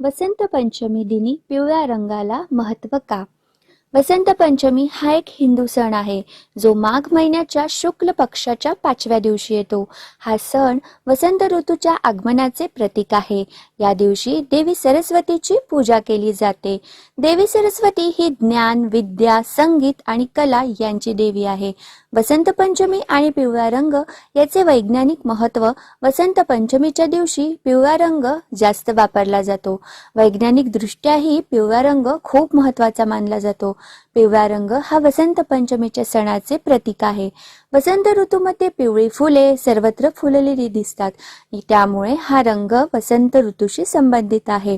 वसंत पंचमी दिनी पिवळ्या रंगाला महत्त्व का? वसंत पंचमी हा एक हिंदू सण आहे जो माघ महिन्याच्या शुक्ल पक्षाच्या पाचव्या दिवशी येतो. हा सण वसंत ऋतूच्या आगमनाचे प्रतीक आहे. या दिवशी देवी सरस्वतीची पूजा केली जाते. देवी सरस्वती ही ज्ञान विद्या संगीत आणि कला यांची देवी आहे. वसंत पंचमी आणि पिवळा रंग याचे वैज्ञानिक महत्त्व वसंत पंचमीच्या दिवशी पिवळा रंग जास्त वापरला जातो. वैज्ञानिक दृष्ट्याही पिवळा रंग खूप महत्त्वाचा मानला जातो. पिवळा रंग हा वसंत पंचमीच्या सणाचे प्रतीक आहे. वसंत ऋतूमध्ये पिवळी फुले सर्वत्र फुललेली दिसतात. त्यामुळे हा रंग वसंत ऋतूशी संबंधित आहे.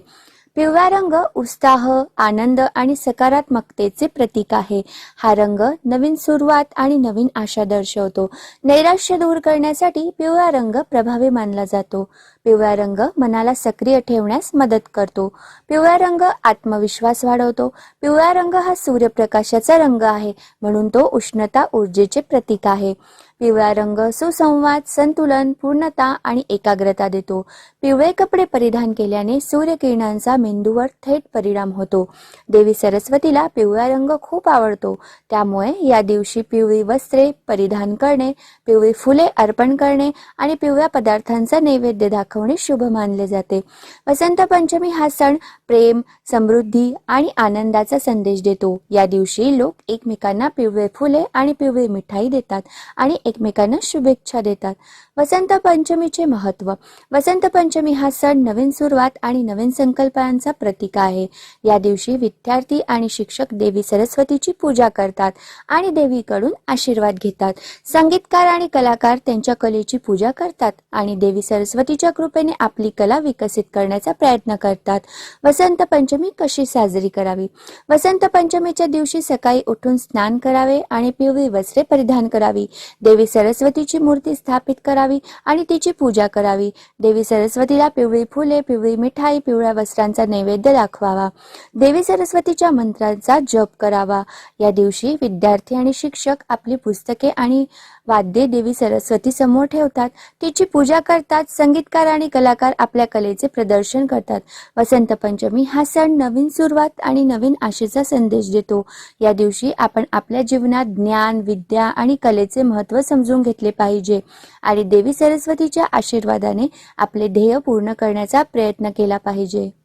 पिवळा रंग उत्साह आनंद आणि सकारात्मकतेचे प्रतीक आहे. हा रंग नवीन सुरुवात आणि नवीन आशा दर्शवतो. नैराश्य दूर करण्यासाठी पिवळा रंग प्रभावी मानला जातो. पिवळा रंग मनाला सक्रिय ठेवण्यास मदत करतो. पिवळा रंग आत्मविश्वास वाढवतो. पिवळा रंग हा सूर्यप्रकाशाचा रंग आहे म्हणून तो उष्णता ऊर्जेचे प्रतीक आहे. पिवळा रंग सुसंवाद संतुलन पूर्णता आणि एकाग्रता देतो. पिवळे कपडे परिधान केल्याने सूर्यकिरणांचा मेंदूवर थेट परिणाम होतो. देवी सरस्वतीला पिवळा रंग खूप आवडतो. त्यामुळे या दिवशी पिवळी वस्त्रे परिधान करणे पिवळी फुले अर्पण करणे आणि पिवळ्या पदार्थांचा नैवेद्य दाखवणे शुभ मानले जाते. वसंत पंचमी हा सण प्रेम समृद्धी आणि आनंदाचा संदेश देतो. या दिवशी लोक एकमेकांना पिवळे फुले आणि पिवळी मिठाई देतात आणि एकमेकांना शुभेच्छा देतात. वसंत पंचमीचे महत्त्व वसंत पंचमी हा सण नवीन सुरुवात आणि नवीन संकल्पनांचा प्रतीक आहे. या दिवशी विद्यार्थी आणि शिक्षक देवी सरस्वतीची पूजा करतात आणि देवीकडून आशीर्वाद घेतात. संगीतकार आणि कलाकार त्यांच्या कलेची पूजा करतात आणि देवी सरस्वतीच्या कृपेने आपली कला विकसित करण्याचा प्रयत्न करतात. वसंत पंचमी कशी साजरी करावी? वसंत पंचमीच्या दिवशी सकाळी उठून स्नान करावे आणि पिवळी वस्त्रे परिधान करावी. देवी सरस्वतीची मूर्ती स्थापित करावी आणि तिची पूजा करावी. देवी सरस्वतीला पिवळी फुले पिवळी मिठाई पिवळ्या वस्त्रांचा नैवेद्य दाखवावा. देवी सरस्वतीच्या मंत्रांचा जप करावा. या दिवशी विद्यार्थी आणि शिक्षक आपली पुस्तके आणि वाद्ये देवी सरस्वती समोर ठेवतात. तिची पूजा करतात. संगीतकार आणि कलाकार आपल्या कलेचे प्रदर्शन करतात. वसंत पंचमी हा सण नवीन सुरुवात आणि नवीन आशेचा संदेश देतो. या दिवशी आपण आपल्या जीवनात ज्ञान विद्या आणि कलेचे महत्त्व समजून घेतले पाहिजे आणि देवी सरस्वतीच्या आशीर्वादाने आपले ध्येय पूर्ण करण्याचा प्रयत्न केला पाहिजे.